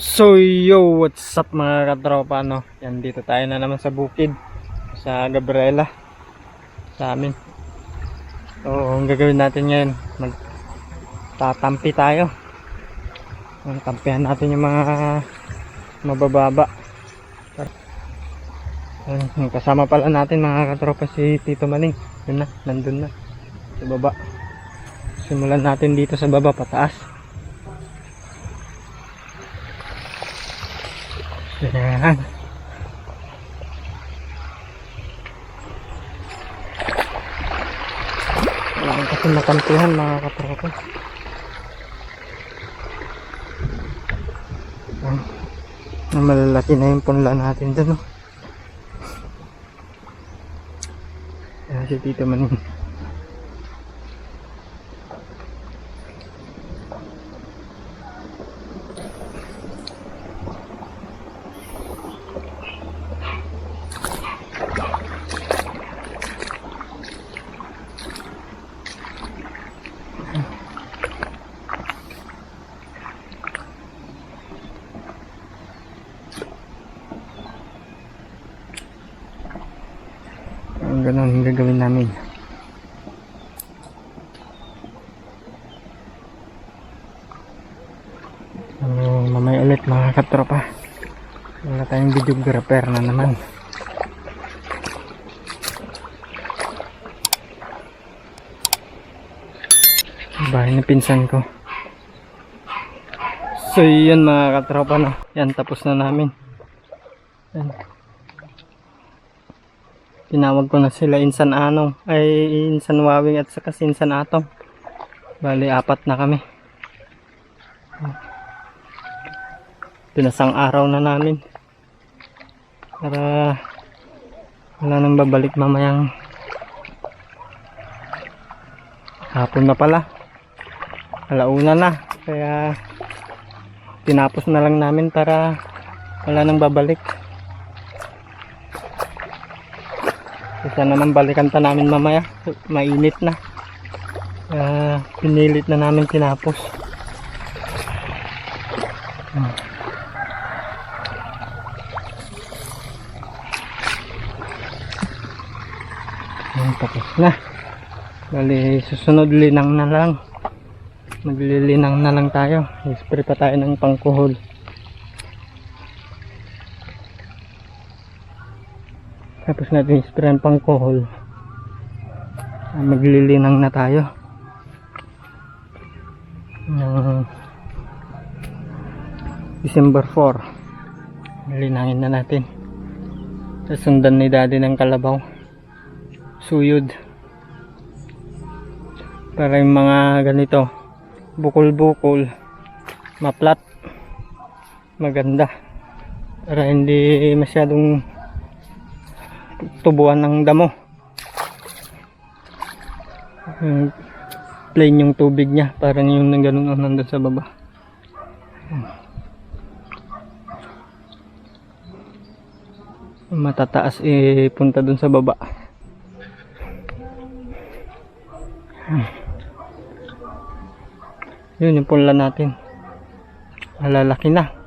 So yo, what's up mga katropa no? Yan dito tayo na naman sa bukid sa Gabriela sa amin. So, ang gagawin natin ngayon, magtatampi tayo. Tampihan natin yung mga mabababa. Ayun, kasama pala natin mga katropa si Tito Maning. Yun na, nandun na. Sa baba. Simulan natin dito sa baba, pataas. Yan. Wala kasi makampihan mga katropa. Na malalaki na yung punla natin dun. Oh. Yan si Tito Manin. Ang ganun ang gagawin namin. Ano, mamaya ulit mga katropa. Wala tayong videographer na naman. Bahay na pinsan ko. So yun mga katropa no. Yan tapos na namin. Yan. Tinawag ko na sila Insan Anong, ay Insan Wawing at saka Insan Atong. Bali, apat na kami. Pinasang araw na namin. Para wala nang babalik mamayang hapon na pala. Alauna na. Kaya tinapos na lang namin para wala nang babalik. Isa naman balikan pa namin mamaya. Mainit na. Kaya pinilit na namin tinapos. Hmm. Ayan, tapos na. Bali, susunod linang na lang. Maglilinang na lang tayo. I-spray pa tayo ng pangkuhol. Tapos natin i-spray ang pangkuhol. Ah, Maglilinang na tayo. Ng December 4. Linangin na natin. Sasundan ni daddy ng kalabaw. Suyod. Para yung mga ganito. Bukol-bukol. Maplat. Maganda. Para hindi masyadong tubuan ng damo. Plain yung tubig niya. Parang yung ganun ang nandun sa baba. Matataas eh punta dun sa baba. Yun yung pula natin. Malalaki na.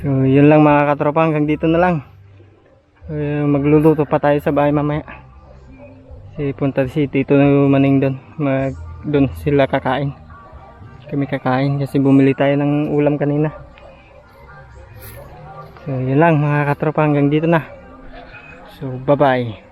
So, yun lang mga katropa. Hanggang dito na lang. Eh, magluluto pa tayo sa bahay mamaya. Si punta si Tito Maning doon. Mag, doon sila kakain. Kami kakain kasi bumili tayo ng ulam kanina. So, yun lang mga katropa. Hanggang dito na. So, bye-bye.